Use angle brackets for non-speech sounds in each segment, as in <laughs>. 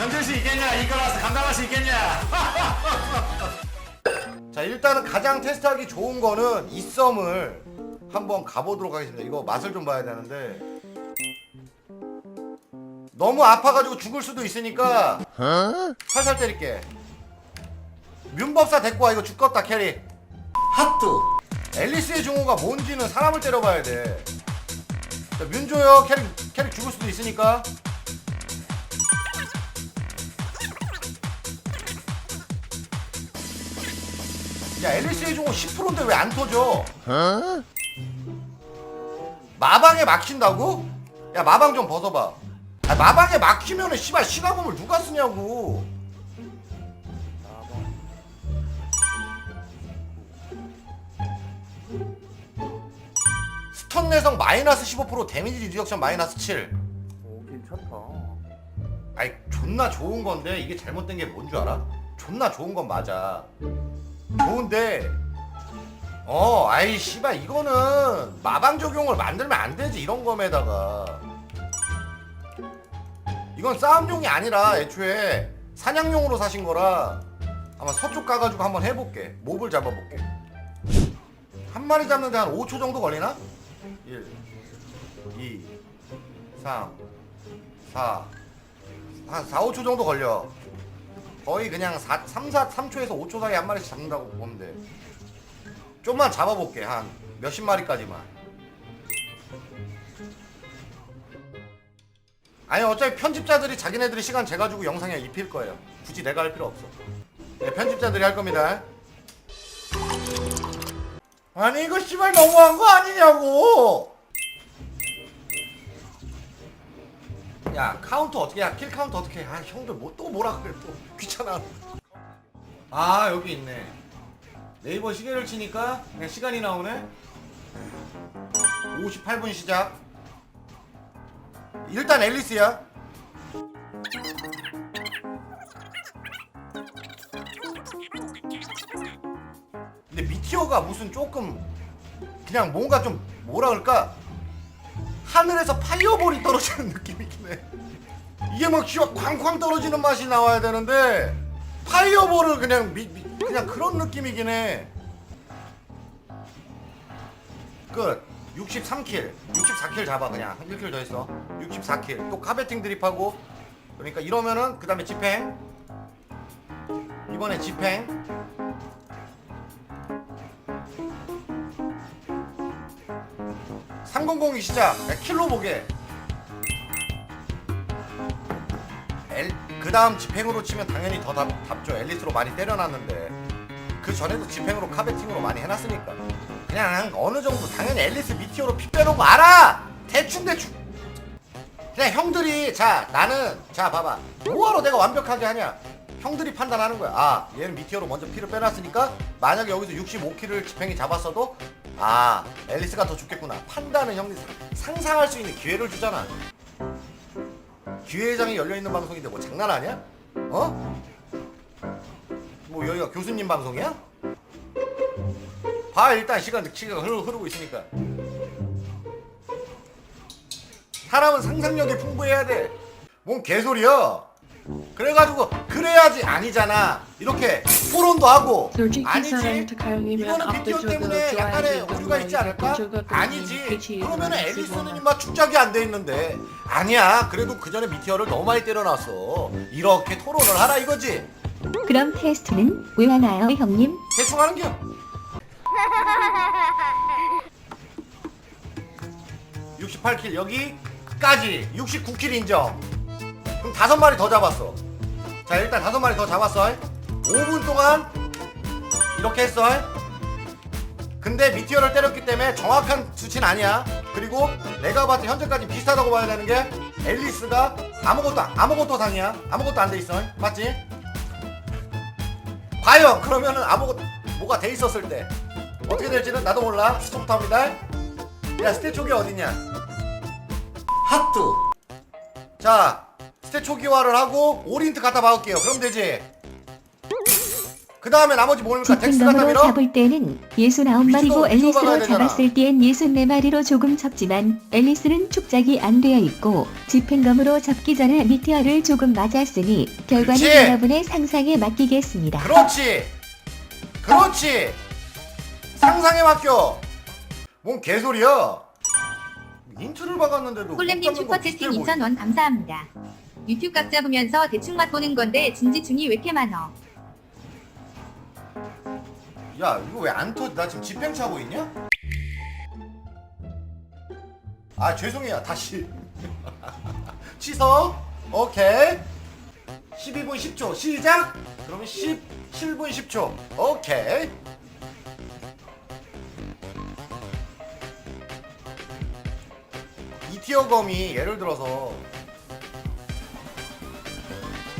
견딜 수 있겠냐? 이끌어서 감당할 수 있겠냐? <laughs> 자 일단은 가장 테스트하기 좋은 거는 이 썸을 한번 가보도록 하겠습니다. 이거 맛을 좀 봐야 되는데 너무 아파가지고 죽을 수도 있으니까 살살 때릴게. 윤법사 데리고 와 이거 죽겠다 캐리. 핫뚜. 앨리스의 증오가 뭔지는 사람을 때려봐야 돼. 자, 윤조요 캐리 캐리 죽을 수도 있으니까. 야 앨리스의 종호 10%인데 왜 안 터져? 마방에 막힌다고? 야 마방 좀 벗어봐 아, 마방에 막히면은 씨발 시가금을 누가 쓰냐고 스턴 내성 마이너스 15% 데미지 리덕션 마이너스 7 오 괜찮다. 아이 존나 좋은 건데 이게 잘못된 게 뭔 줄 알아? 존나 좋은 건 맞아. 좋은데 어 아이 씨발 이거는 마방 적용을 만들면 안 되지 이런 검에다가 이건 싸움용이 아니라 애초에 사냥용으로 사신 거라 아마 서쪽 가가지고 한번 해볼게 몹을 잡아볼게 한 마리 잡는데 한 5초 정도 걸리나? 1 2 3 4한 4, 5초 정도 걸려. 거의 그냥 4, 3, 4, 3초에서 5초 사이에 한 마리씩 잡는다고 보면 돼. 좀만 잡아볼게. 한 몇십 마리까지만. 아니 어차피 편집자들이 자기네들이 시간 재가지고 영상에 입힐 거예요. 굳이 내가 할 필요 없어. 네, 편집자들이 할 겁니다. 아니 이거 씨발 너무한 거 아니냐고! 야 카운터 어떻게 야킬 카운터 어떻게 해? 아 형들 뭐 또 뭐라 그래 또. <laughs> 귀찮아. 아 여기 있네. 네이버 시계를 치니까 그냥 시간이 나오네. 58분 시작. 일단 앨리스야. 근데 미티어가 무슨 조금 그냥 뭔가 좀 뭐라 그럴까 하늘에서 파이어볼이 떨어지는 느낌이긴 해. 이게 막 쥐가 쾅쾅 떨어지는 맛이 나와야 되는데 파이어볼을 그냥 미, 미- 그냥 그런 느낌이긴 해. 끝. 63킬. 64킬 잡아 그냥. 1킬 더 했어. 64킬. 또 카베팅 드립하고 그러니까 이러면은 그다음에 집행. 이번에 집행. 삼공공이 시작. 야, 킬로 보게. 엘, 그 다음 집행으로 치면 당연히 더 답, 답죠. 앨리스로 많이 때려놨는데. 그 전에도 집행으로 카베팅으로 많이 해놨으니까. 그냥 어느 정도 당연히 앨리스 미티어로 피 빼놓고 알아! 대충대충. 그냥 형들이, 자, 나는, 자, 봐봐. 뭐하러 내가 완벽하게 하냐? 형들이 판단하는 거야. 아, 얘는 미티어로 먼저 피를 빼놨으니까, 만약에 여기서 65킬을 집행이 잡았어도, 아, 앨리스가 더 좋겠구나. 판단은 상- 상상할 수 있는 기회를 주잖아. 기회장이 열려있는 방송인데 뭐 장난 아니야? 어? 뭐 여기가 교수님 방송이야? 봐 일단 시간 시간 흐르, 흐르고 있으니까 사람은 상상력이 풍부해야 돼. 뭔 개소리야? 그래가지고 그래야지 아니잖아. 이렇게 토론도 하고 솔직히 아니지. 이거는 압도적으로 때문에 약간의. 오류가 있지 않을까? 그쪽은 아니지. 그러면은 앨리스는. 임마 축적이 안 돼 있는데 아니야. 그래도 그 전에 미티어를 너무 많이 때려놨어. 이렇게 토론을 하라 이거지. 그럼 테스트는 왜 하나요, 형님? 대충 하는 겨. 68킬 여기까지 69킬 인정. 그럼 다섯 마리 더 잡았어. 자 일단 다섯 마리 더 잡았어. 5분 동안 이렇게 했어. 근데 미티어를 때렸기 때문에 정확한 수치는 아니야. 그리고 내가 봤을 때 현재까지 비슷하다고 봐야 되는 게 앨리스가 아무것도 안- 아무것도 상이야. 아무것도 안 돼 있어. 맞지? 과연 그러면은 아무것도 뭐가 돼 있었을 때 어떻게 될지는 나도 몰라. 스톱탑니다. 야 스ቴ 초기 어디냐? 핫뚜. 자 스ቴ 초기화를 하고 오린트 갖다 박을게요. 그럼 되지. 그 다음에 나머지 뭡니까? 덱스 집행검으로 가타미러? 잡을 때는 69마리고 미치도 앨리스로. 잡았을 땐 64마리로 조금 쳤지만 앨리스는 축작이 안 되어 있고 집행검으로 잡기 전에 미티어를 조금 맞았으니 결과는 그렇지. 여러분의 상상에 맡기겠습니다. 그렇지 그렇지 상상에 맡겨 뭔 개소리야 인트를 박았는데도 콜렘님 슈퍼채팅 비슷해 2,000원 감사합니다. 유튜브 각 잡으면서 대충 맛보는 건데 진지충이 왜 이렇게 많어? 야 이거 왜 안 터지 나 지금 집행 차고 있냐? 아 죄송해요. 다시. <laughs> 취소. 오케이. 12분 10초. 시작. 그러면 17분 10초. 오케이 이티어 검이 예를 들어서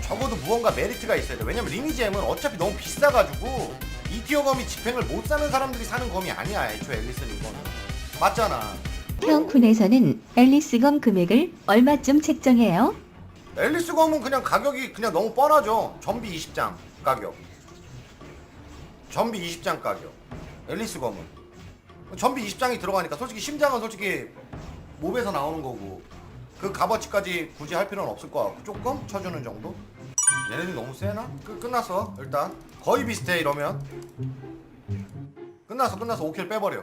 적어도 무언가 메리트가 있어야 돼 왜냐면 리니지엠은 어차피 너무 비싸가지고 이티어 검이 집행을 못 사는 사람들이 사는 검이 아니야 애초에 앨리스는 이거는 맞잖아 태영쿤에서는 앨리스검 금액을 얼마쯤 책정해요? 앨리스 검은 그냥 가격이 그냥 너무 뻔하죠. 전비 20장 가격. 전비 20장 가격. 앨리스 검은. 전비 20장이 들어가니까 솔직히 심장은 솔직히 몹에서 나오는 거고 그 값어치까지 굳이 할 필요는 없을 것 같고 조금 쳐주는 정도? 얘네들이 너무 세나? 끝, 끝났어 일단 거의 비슷해 이러면 끝났어 끝났어 5킬 빼버려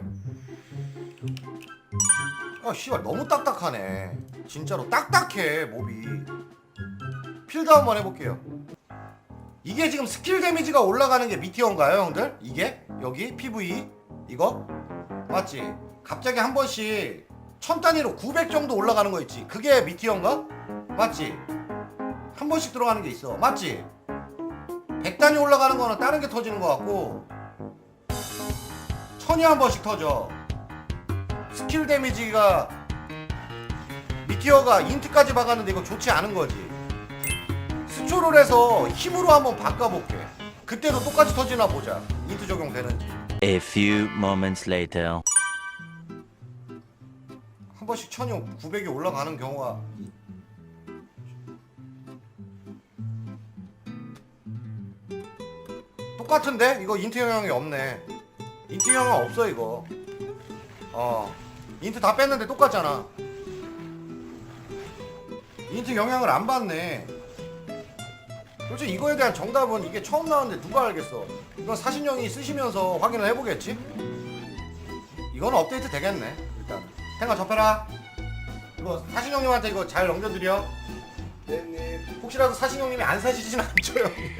아 씨발 너무 딱딱하네 진짜로 딱딱해 몹이 필드 한번 해볼게요. 이게 지금 스킬 데미지가 올라가는 게 미티어인가요, 형들? 이게 여기 PV 이거 맞지? 갑자기 한 번씩 천 단위로 900 정도 올라가는 거 있지? 그게 미티어인가? 맞지? 한 번씩 들어가는 게 있어, 맞지? 100 단위 올라가는 거는 다른 게 터지는 거 같고 천이 한 번씩 터져. 스킬 데미지가 미티어가 인트까지 박았는데 이거 좋지 않은 거지. 스초를 해서 힘으로 한번 바꿔볼게. 그때도 똑같이 터지나 보자. 인트 적용되는지. A few moments later. 한 번씩 천이 900이 올라가는 경우가 똑같은데? 이거 인트 영향이 없네. 인트 영향 없어 이거. 어. 인트 다 뺐는데 똑같잖아. 인트 영향을 안 받네. 솔직히 이거에 대한 정답은 이게 처음 나왔는데 누가 알겠어. 이건 사신형이 쓰시면서 확인을 해보겠지? 이거는 업데이트 되겠네 생각 접해라. 이거 사신 형님한테 이거 잘 넘겨드려. 네님 혹시라도 사신 형님이 안 사시진 <laughs> 않죠 형님.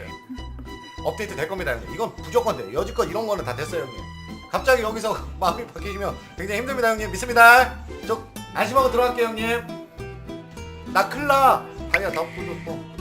업데이트 될 겁니다 형님. 이건 무조건 돼요 여지껏 이런 거는 다 됐어요 형님. 갑자기 여기서 <laughs> 마음이 바뀌시면 굉장히 힘듭니다 형님. 믿습니다. 저 안심하고 들어갈게요 형님. 나 클라. 아니야 나 부졌어